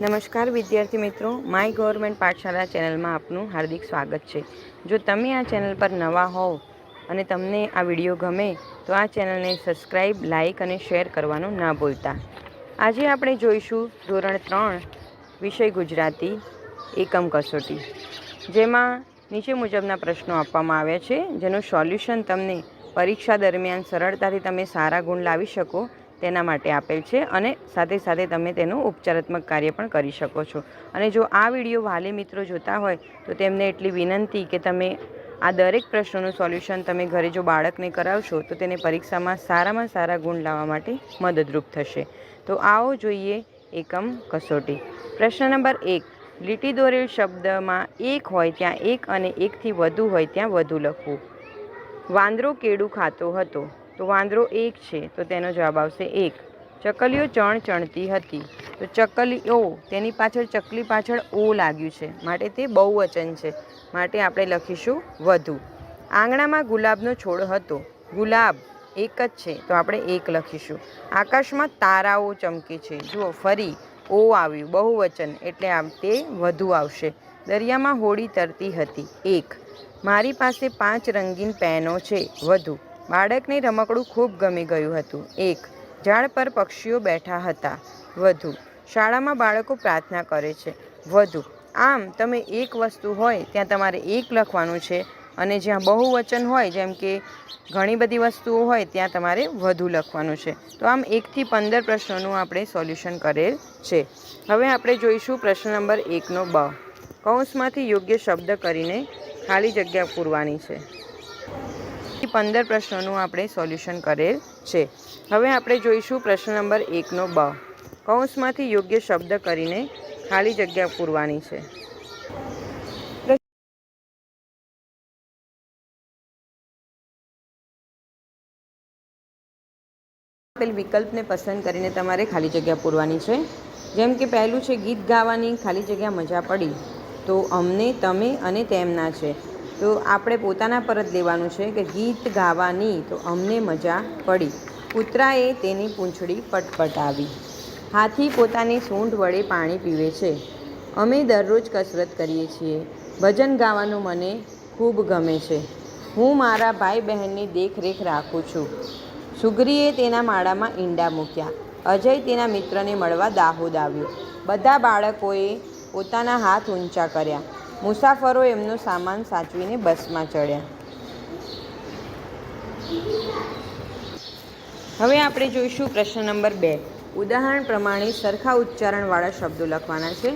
નમસ્કાર, વિદ્યાર્થી મિત્રો. માય ગવર્મેન્ટ પાઠશાળા ચેનલમાં આપનું હાર્દિક સ્વાગત છે. જો તમે આ ચેનલ પર નવા હોવ અને તમને આ વીડિયો ગમે, તો આ ચેનલને સબસ્ક્રાઈબ લાઇક અને શેર કરવાનું ના ભૂલતા. આજે આપણે જોઈશું ધોરણ ત્રણ, વિષય ગુજરાતી, એકમ કસોટી. જેમાં નીચે મુજબના પ્રશ્નો આપવામાં આવ્યા છે, જેનું સોલ્યુશન તમને પરીક્ષા દરમિયાન સરળતાથી તમે સારા ગુણ લાવી શકો તેના માટે આપેલ છે અને સાથે સાથે તમે તેનું ઉપચારાત્મક કાર્ય પણ કરી શકો છો. અને જો આ વીડિયો વાલી મિત્રો જોતા હોય, તો તેમને એટલી વિનંતી કે તમે આ દરેક પ્રશ્નોનું સોલ્યુશન તમે ઘરે જો બાળકને કરાવશો, તો તેને પરીક્ષામાં સારામાં સારા ગુણ લાવવા માટે મદદરૂપ થશે. તો આવો જોઈએ એકમ કસોટી. પ્રશ્ન નંબર એક. લીટી દોરેલ શબ્દમાં એક હોય ત્યાં એક અને એકથી વધુ હોય ત્યાં વધુ લખવું. વાંદરો કેળું ખાતો હતો. તો વાંદરો એક છે, તો તેનો જવાબ આવશે એક. ચકલીઓ ચણ ચણતી હતી. તો ચકલીઓ, તેની પાછળ ચકલી પાછળ ઓ લાગ્યું છે. માટે તે બહુવચન છે. માટે આપણે લખીશું વધુ. આંગણામાં ગુલાબનો છોડ હતો. ગુલાબ એક જ છે, તો આપણે એક લખીશું. આકાશમાં તારાઓ ચમકે છે. જુઓ, ફરી ઓ આવ્યું. બહુવચન, એટલે આમ તે વધુ આવશે. દરિયામાં હોડી તરતી હતી. એક. મારી પાસે પાંચ રંગીન પેનો છે. વધુ. બાળકને રમકડું ખૂબ ગમી ગયું હતું. એક, ઝાડ પર પક્ષીઓ બેઠા હતા. વધુ, શાળામાં બાળકો પ્રાર્થના કરે છે. વધુ, આમ તમે એક વસ્તુ હોય, ત્યાં તમારે એક લખવાનું છે અને જ્યાં બહુવચન હોય, જેમ કે ઘણી બધી વસ્તુઓ હોય, ત્યાં તમારે વધુ લખવાનું છે. તો આમ એકથી પંદર પ્રશ્નોનું આપણે સોલ્યુશન કરેલ છે. હવે આપણે જોઈશું પ્રશ્ન નંબર એકનો બ. કૌંસમાંથી યોગ્ય શબ્દ કરીને ખાલી જગ્યા પૂરવાની છે. પંદર પ્રશ્નોનું આપણે સોલ્યુશન કરેલ છે. હવે આપણે જોઈશું પ્રશ્ન નંબર એકનો બ. કૌંસમાંથી યોગ્ય શબ્દ કરીને ખાલી જગ્યા પૂરવાની છે. આપેલ વિકલ્પને પસંદ કરીને તમારે ખાલી જગ્યા પૂરવાની છે. જેમ કે પહેલું છે ગીત ગાવાની, ખાલી જગ્યા મજા પડી. તો અમને, તમે અને તેમના છે. તો આપણે પોતાના પર જ લેવાનું છે કે ગીત ગાવાની તો અમને મજા પડી. કૂતરાએ તેની પૂંછડી પટપટાવી. હાથી પોતાની સૂંઢ વડે પાણી પીવે છે. અમે દરરોજ કસરત કરીએ છીએ. ભજન ગાવાનું મને ખૂબ ગમે છે. હું મારા ભાઈ બહેનની દેખરેખ રાખું છું. સુગ્રીએ તેના માળામાં ઈંડા મૂક્યા. અજય તેના મિત્રને મળવા દાહોદ આવ્યો. બધા બાળકોએ પોતાના હાથ ઊંચા કર્યા. મુસાફરો એમનો સામાન સાચવીને બસમાં ચડ્યા. હવે આપણે જોઈશું પ્રશ્ન નંબર બે. ઉદાહરણ પ્રમાણે સરખા ઉચ્ચારણવાળા શબ્દો લખવાના છે.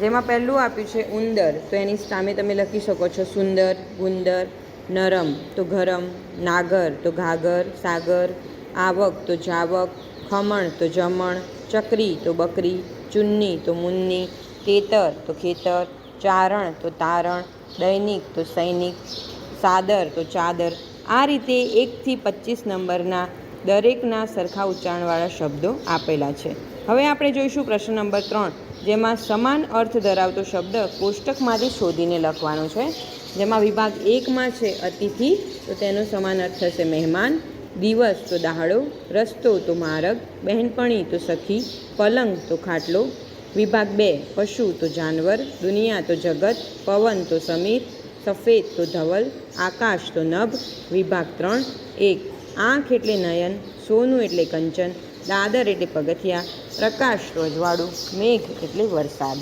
જેમાં પહેલું આપ્યું છે ઉંદર. તો એની સામે તમે લખી શકો છો સુંદર, ગુંદર, નરમ, તો ગરમ, નાગર, તો ઘાગર, સાગર, આવક, તો જાવક, ખમણ, તો જમણ, ચકરી, તો બકરી, ચુન્ની, તો મુન્ની તેતર તો ખેતર ચારણ તો તારણ, દૈનિક તો સૈનિક, સાદર તો ચાદર. આ રીતે એકથી પચીસ નંબરના દરેકના સરખા ઉચ્ચારણવાળા શબ્દો આપેલા છે. હવે આપણે જોઈશું પ્રશ્ન નંબર ત્રણ, જેમાં સમાન અર્થ ધરાવતો શબ્દ કોષ્ટકમાંથી શોધીને લખવાનો છે. જેમાં વિભાગ એકમાં છે અતિથિ, તો તેનો સમાન અર્થ થશે મહેમાન, દિવસ તો દહાડો રસ્તો તો માર્ગ, બહેનપણી તો સખી, પલંગ તો ખાટલો વિભાગ બે, પશુ તો જાનવર, દુનિયા તો જગત, પવન તો સમીર, સફેદ તો ધવલ, આકાશ તો નભ. વિભાગ ત્રણ, એક, આંખ એટલે નયન, સોનું એટલે કંચન, દાદર એટલે પગથિયા, પ્રકાશ તો અજવાળું, મેઘ એટલે વરસાદ.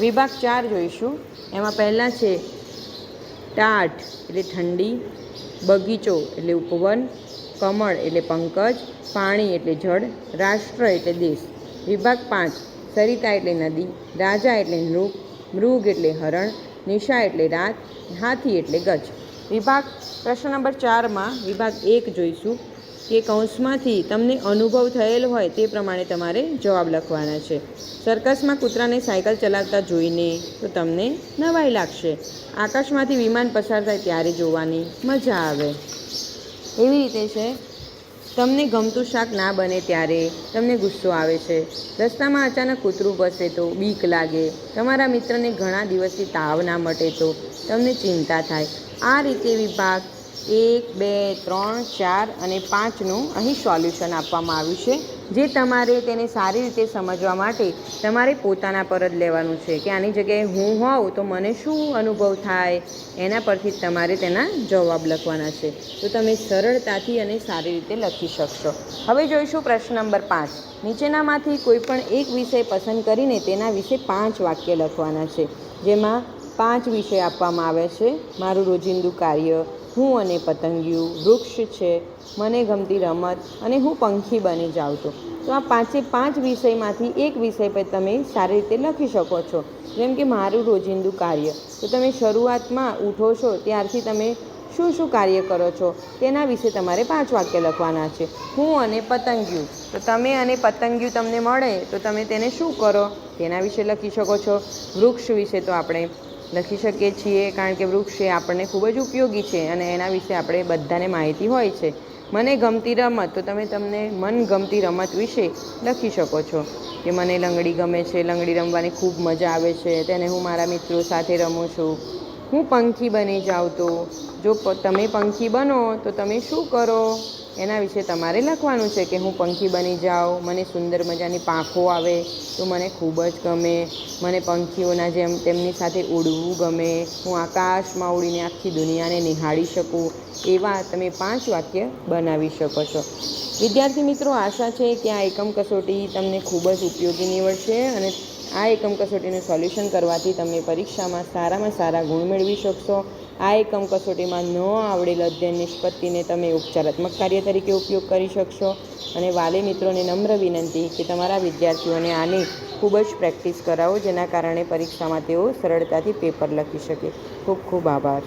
વિભાગ ચાર જોઈશું. એમાં પહેલાં છે ટાટ એટલે ઠંડી, બગીચો એટલે ઉપવન, કમળ એટલે પંકજ, પાણી એટલે જળ, રાષ્ટ્ર એટલે દેશ. વિભાગ પાંચ સરિતા એટલે નદી, રાજા એટલે નૃપ, મૃગ એટલે હરણ, નિશા એટલે રાત હાથી એટલે ગજ. વિભાગ પ્રશ્ન નંબર ચારમાં વિભાગ એક જોઈશું કે કૌંસમાંથી તમને અનુભવ થયેલ હોય તે પ્રમાણે તમારે જવાબ લખવાના છે. સર્કસમાં કૂતરાને સાયકલ ચલાવતા જોઈને તો તમને નવાઈ લાગશે. આકાશમાંથી વિમાન પસાર થાય ત્યારે જોવાની મજા આવે. એવી રીતે છે તમને ગમતું શાક ના બને ત્યારે તમને ગુસ્સો આવે છે. રસ્તામાં અચાનક કૂતરું બસે તો બીક લાગે. તમારા મિત્રને ઘણા દિવસથી તાવ ના મટે તો તમને ચિંતા થાય. આ રીતે વિભાગ એક, બે, ત્રણ, ચાર અને પાંચનું અહીં સોલ્યુશન આપવામાં આવ્યું છે. જે તમારે તેને સારી રીતે સમજવા માટે તમારે પોતાના પર જ લેવાનું છે કે આની જગ્યાએ હું હોઉં તો મને શું અનુભવ થાય? એના પરથી તમારે તેના જવાબ લખવાના છે. તો તમે સરળતાથી અને સારી રીતે લખી શકશો. હવે જોઈશું પ્રશ્ન નંબર પાંચ. નીચેનામાંથી કોઈ પણ એક વિષય પસંદ કરીને તેના વિશે પાંચ વાક્ય લખવાના છે. જેમાં પાંચ વિષય આપવામાં આવે છે. મારું રોજિંદુ કાર્ય, હું અને પતંગિયું, વૃક્ષ છે, મને ગમતી રમત અને હું પંખી બની જાઉં છું. તો આ પાંચે પાંચ વિષયમાંથી એક વિષય પર તમે સારી રીતે લખી શકો છો. જેમ કે મારું રોજિંદુ કાર્ય. તો તમે શરૂઆતમાં ઉઠો છો, ત્યારથી તમે શું શું કાર્ય કરો છો, તેના વિશે તમારે પાંચ વાક્ય લખવાના છે. હું અને પતંગિયું. તો તમે અને પતંગિયું તમને મળે, તો તમે તેને શું કરો, તેના વિશે લખી શકો છો. વૃક્ષ વિશે તો આપણે લખી શકીએ છીએ કારણ કે વૃક્ષ એ આપણને ખૂબ જ ઉપયોગી છે અને એના વિશે આપણે બધાને માહિતી હોય છે. મને ગમતી રમત, તો તમે તમને મનગમતી રમત વિશે લખી શકો છો. કે મને લંગડી ગમે છે, લંગડી રમવાની ખૂબ મજા આવે છે, તેને હું મારા મિત્રો સાથે રમું છું. હું પંખી બની જાઉં તો, જો તમે પંખી બનો તો તમે શું કરો? એના વિશે તમારે લખવાનું છે કે હું પંખી બની જાઉં, મને સુંદર મજાની પાંખો આવે, તો મને ખૂબ જ ગમે. મને પંખીઓના જેમ તેમની સાથે ઉડવું ગમે. હું આકાશમાં ઉડીને આખી દુનિયાને નિહાળી શકું. એવા તમે પાંચ વાક્ય બનાવી શકો છો. વિદ્યાર્થી મિત્રો, આશા છે કે આ એકમ કસોટી તમને ખૂબ જ ઉપયોગી નીવડશે અને આ એકમ કસોટીનું સોલ્યુશન કરવાથી તમે પરીક્ષામાં સારામાં સારા ગુણ મેળવી શકશો. આ એકમ કસોટીમાં ન આવડેલ અધ્યયન નિષ્પત્તિને તમે ઉપચારાત્મક કાર્ય તરીકે ઉપયોગ કરી શકશો. અને વાલી મિત્રોને નમ્ર વિનંતી કે તમારા વિદ્યાર્થીઓને આની ખૂબ જ પ્રેક્ટિસ કરાવો, જેના કારણે પરીક્ષામાં તેઓ સરળતાથી પેપર લખી શકે. ખૂબ ખૂબ આભાર.